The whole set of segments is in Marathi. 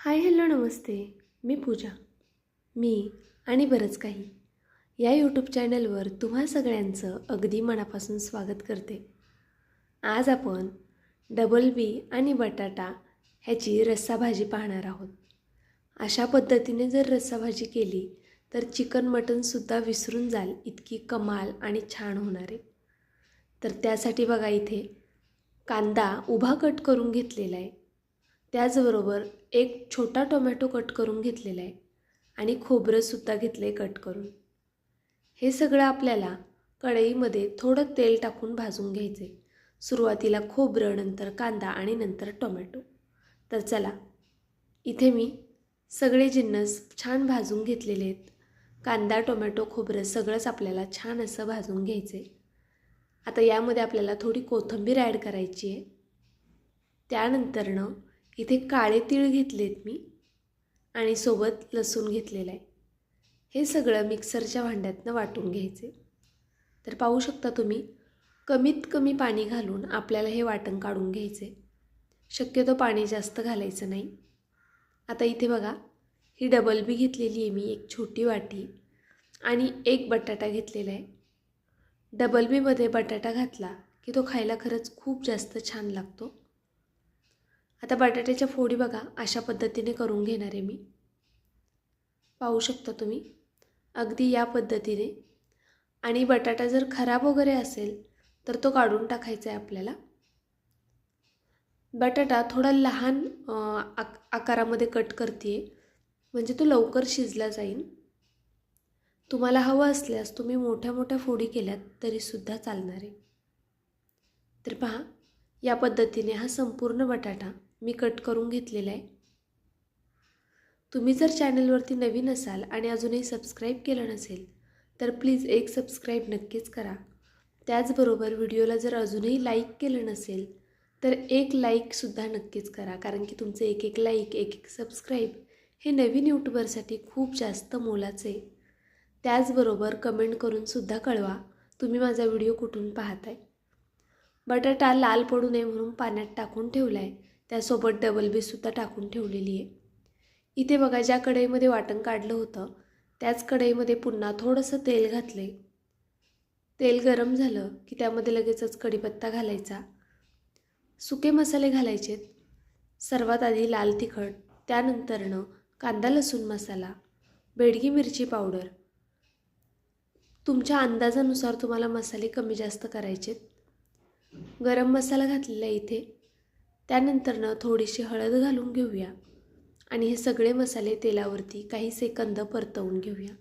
हाय हॅलो नमस्ते. मी पूजा. मी आणि बरंच काही. या यूट्यूब चॅनलवर तुम्हा सगळ्यांचं अगदी मनापासून स्वागत करते. आज आपण डबल बी आणि बटाटा ह्याची रस्साभाजी पाहणार आहोत. अशा पद्धतीने जर रस्साभाजी केली तर चिकन मटनसुद्धा विसरून जाल इतकी कमाल आणि छान होणार आहे. तर त्यासाठी बघा इथे कांदा उभा कट करून घेतलेला आहे. त्याचबरोबर एक छोटा टोमॅटो कट करून घेतलेला आहे आणि खोबरंसुद्धा घेतलं आहे कट करून. हे सगळं आपल्याला कढईमध्ये थोडं तेल टाकून भाजून घ्यायचं आहे सुरुवातीला खोबरं नंतर कांदा आणि नंतर टोमॅटो. तर चला इथे मी सगळे जिन्नस छान भाजून घेतलेले आहेत. कांदा टोमॅटो खोबरं सगळंच आपल्याला छान असं भाजून घ्यायचं आहे आता यामध्ये आपल्याला थोडी कोथिंबीर ॲड करायची आहे. त्यानंतरनं इथे काळे तीळ घेतलेत मी आणि सोबत लसूण घेतलेलं आहे. हे सगळं मिक्सरच्या भांड्यातनं वाटून घ्यायचे. तर पाहू शकता तुम्ही कमीत कमी पाणी घालून आपल्याला हे वाटण काढून घ्यायचे. शक्यतो पाणी जास्त घालायचं नाही. आता इथे बघा ही डबल बी घेतलेली आहे मी एक छोटी वाटी आणि एक बटाटा घेतलेला आहे. डबल बीमध्ये बटाटा घातला की तो खायला खरंच खूप जास्त छान लागतो. आता बटाट्याच्या फोडी बघा अशा पद्धतीने करून घेणार आहे मी. पाहू शकता तुम्ही? अगदी या पद्धतीने. आणि बटाटा जर खराब वगैरे असेल तर तो काढून टाकायचा आहे आपल्याला. बटाटा थोडा लहान आक आकारामध्ये कट करते म्हणजे तो लवकर शिजला जाईल तुम्हाला हवं असल्यास तुम्ही मोठ्या मोठ्या फोडी केल्यात तरीसुद्धा चालणार आहे. तर पहा या पद्धतीने हा संपूर्ण बटाटा मी कट करून घेतलेला आहे. तुम्ही जर चॅनलवरती नवीन असाल आणि अजूनही सबस्क्राईब केलं नसेल तर प्लीज एक सबस्क्राईब नक्कीच करा. त्याचबरोबर व्हिडिओला जर अजूनही लाईक केलं नसेल तर एक लाईकसुद्धा नक्कीच करा कारण की तुमचे एक एक लाईक एक एक सबस्क्राईब हे नवीन यूट्यूबरसाठी खूप जास्त मोलाचं आहे. त्याचबरोबर कमेंट करूनसुद्धा कळवा तुम्ही माझा व्हिडिओ कुठून पाहताय. बटाटा लाल पडू नये म्हणून पाण्यात टाकून ठेवला आहे त्यासोबत डबल बीसुद्धा टाकून ठेवलेली आहे. इथे बघा ज्या कढईमध्ये वाटण काढलं होतं त्याच कढईमध्ये पुन्हा थोडंसं तेल घातले तेल गरम झालं की त्यामध्ये लगेचच कढीपत्ता घालायचा. सुके मसाले घालायचेत सर्वात आधी लाल तिखट त्यानंतरनं कांदा लसूण मसाला बेडगी मिरची पावडर. तुमच्या अंदाजानुसार तुम्हाला मसाले कमी जास्त करायचेत. गरम मसाला घातलेला इथे. त्यानंतरनं थोडीशी हळद घालून घेऊया. आणि हे सगळे मसाले तेलावरती काही सेकंद परतवून घेऊया.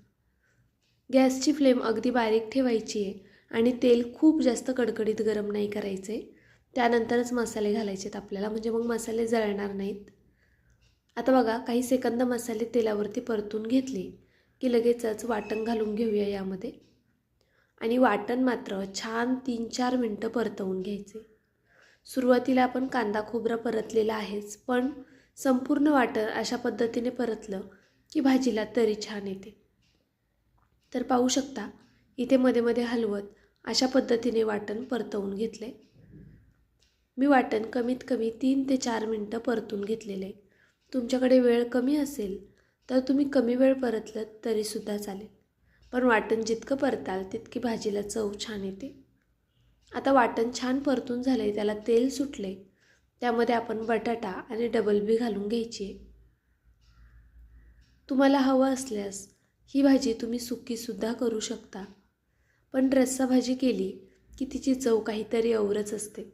गॅसची फ्लेम अगदी बारीक ठेवायची आहे आणि तेल खूप जास्त कडकडीत गरम नाही करायचे. त्यानंतरच मसाले घालायचे आहेत आपल्याला म्हणजे मग मसाले जळणार नाहीत. आता बघा काही सेकंद मसाले तेलावरती परतून घेतले की लगेचच वाटण घालून घेऊया यामध्ये. आणि वाटण मात्र छान तीन चार मिनटं परतवून घ्यायचे. सुरुवातीला आपण कांदा खोबरा परतलेला आहेच पण संपूर्ण वाटण अशा पद्धतीने परतलं की भाजीला तरी छान येते. तर पाहू शकता इथे मध्ये मध्ये हलवत अशा पद्धतीने वाटण परतवून घेतले मी वाटण कमीत कमी तीन ते चार मिनटं परतून घेतलेलं. आहे तुमच्याकडे वेळ कमी असेल तर तुम्ही कमी वेळ परतलं तरीसुद्धा चालेल. पण वाटण जितकं परताल तितकी भाजीला चव छान येते. आता वाटण छान परतून झालं आहे त्याला तेल सुटले त्यामध्ये आपण बटाटा आणि डबल बी घालून घ्यायची तुम्हाला हवं असल्यास ही भाजी तुम्ही सुकीसुद्धा करू शकता. पण रस्सा भाजी केली की तिची चव काहीतरी औरच असते.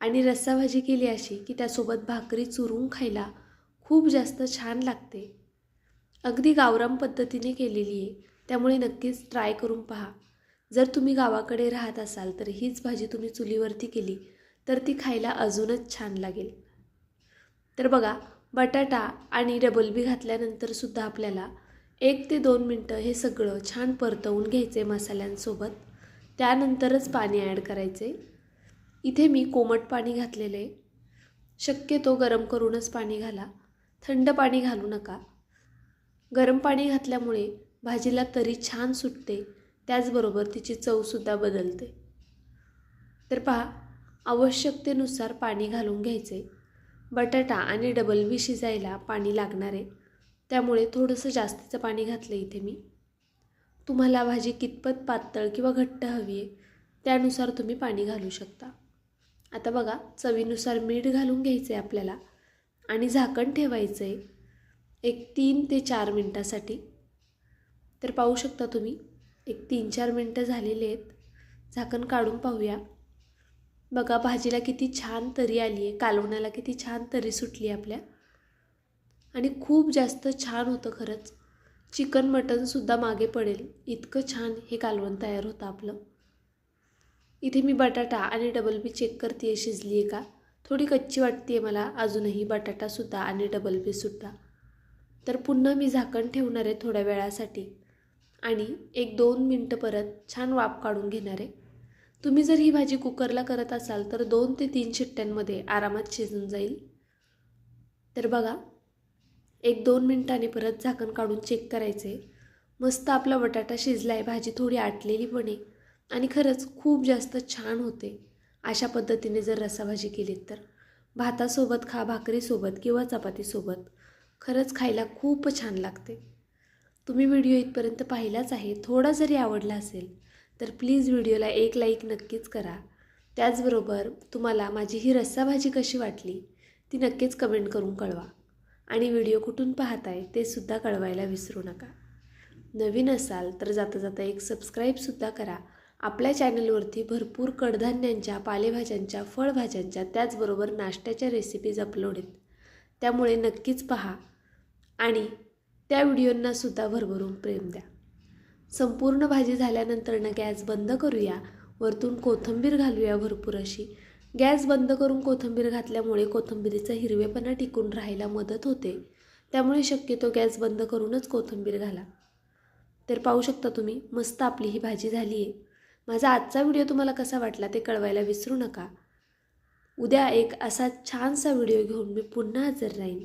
आणि रस्सा भाजी केली अशी की त्यासोबत भाकरी चुरून खायला खूप जास्त छान लागते. अगदी गावराम पद्धतीने केलेली आहे. त्यामुळे नक्कीच ट्राय करून पहा. जर तुम्ही गावाकडे राहत असाल तर हीच भाजी तुम्ही चुलीवरती केली तर ती खायला अजूनच छान लागेल. तर बघा बटाटा आणि डबलबी घातल्यानंतरसुद्धा आपल्याला एक ते दोन मिनटं हे सगळं छान परतवून घ्यायचे मसाल्यांसोबत. त्यानंतरच पाणी ॲड करायचे. इथे मी कोमट पाणी घातलेलं आहे. शक्यतो गरम करूनच पाणी घाला. थंड पाणी घालू नका. गरम पाणी घातल्यामुळे भाजीला तरी छान सुटते. त्याचबरोबर तिची चवसुद्धा बदलते. तर पहा आवश्यकतेनुसार पाणी घालून घ्यायचे. बटाटा आणि डबल बी शिजायला पाणी लागणार आहे. त्यामुळे थोडंसं जास्तीचं पाणी घातलं इथे मी. तुम्हाला भाजी कितपत पातळ किंवा घट्ट हवी आहे त्यानुसार तुम्ही पाणी घालू शकता. आता बघा चवीनुसार मीठ घालून घ्यायचं आहे आपल्याला आणि झाकण ठेवायचं आहे एक तीन ते चार मिनटासाठी. तर पाहू शकता तुम्ही एक तीन चार मिनटं झालेले आहेत. झाकण काढून पाहूया. बघा भाजीला किती छान तरी आली आहे. कालवणाला किती छान तरी सुटली आपल्या. आणि खूप जास्त छान होतं खरंच. चिकन मटनसुद्धा मागे पडेल. इतकं छान हे कालवण तयार होतं आपलं. इथे मी बटाटा आणि डबल बी चेक करते आहे शिजली आहे का? थोडी कच्ची वाटते आहे मला. अजूनही बटाटासुद्धा आणि डबल बीसुद्धा तर पुन्हा मी झाकण ठेवणार आहे थोड्या वेळासाठी. आणि एक दोन मिनटं परत छान वाफ काढून घेणार आहे. तुम्ही जर ही भाजी कुकरला करत असाल तर दोन ते तीन शिट्ट्यांमध्ये आरामात शिजून जाईल. तर बघा एक दोन मिनटाने परत झाकण काढून चेक करायचे मस्त आपला बटाटा शिजला आहे भाजी थोडी आटलेली पण आहे आणि खरंच खूप जास्त छान होते. अशा पद्धतीने जर रसाभाजी केलीत तर. भातासोबत खा भाकरीसोबत किंवा चपातीसोबत. खरंच खायला खूप छान लागते. तुम्ही व्हिडिओ इथपर्यंत पाहिलाच आहे थोडा जरी आवडला असेल तर प्लीज व्हिडिओला एक लाईक नक्कीच करा. त्याचबरोबर तुम्हाला माझी ही रस्साभाजी कशी वाटली ती नक्कीच कमेंट करून कळवा. आणि व्हिडिओ कुठून पाहताय ते सुद्धा कळवायला विसरू नका. नवीन असाल तर जाता जाता एक सबस्क्राईबसुद्धा करा. आपल्या चॅनलवरती भरपूर कडधान्यांच्या पालेभाज्यांच्या फळभाज्यांच्या त्याचबरोबर नाश्त्याच्या रेसिपीज अपलोड आहेत. त्यामुळे नक्कीच पहा. आणि त्या व्हिडिओंनासुद्धा भरभरून प्रेम द्या. संपूर्ण भाजी झाल्यानंतरनं गॅस बंद करूया वरतून कोथिंबीर घालूया भरपूर अशी. गॅस बंद करून कोथिंबीर घातल्यामुळे कोथंबीरीचा हिरवेपणा टिकून राहायला मदत होते. त्यामुळे शक्यतो गॅस बंद करूनच कोथिंबीर घाला. तर पाहू शकता तुम्ही मस्त आपली ही भाजी झाली आहे माझा आजचा व्हिडिओ तुम्हाला कसा वाटला ते कळवायला विसरू नका. उद्या एक असा छानसा व्हिडिओ घेऊन मी पुन्हा हजर राहीन.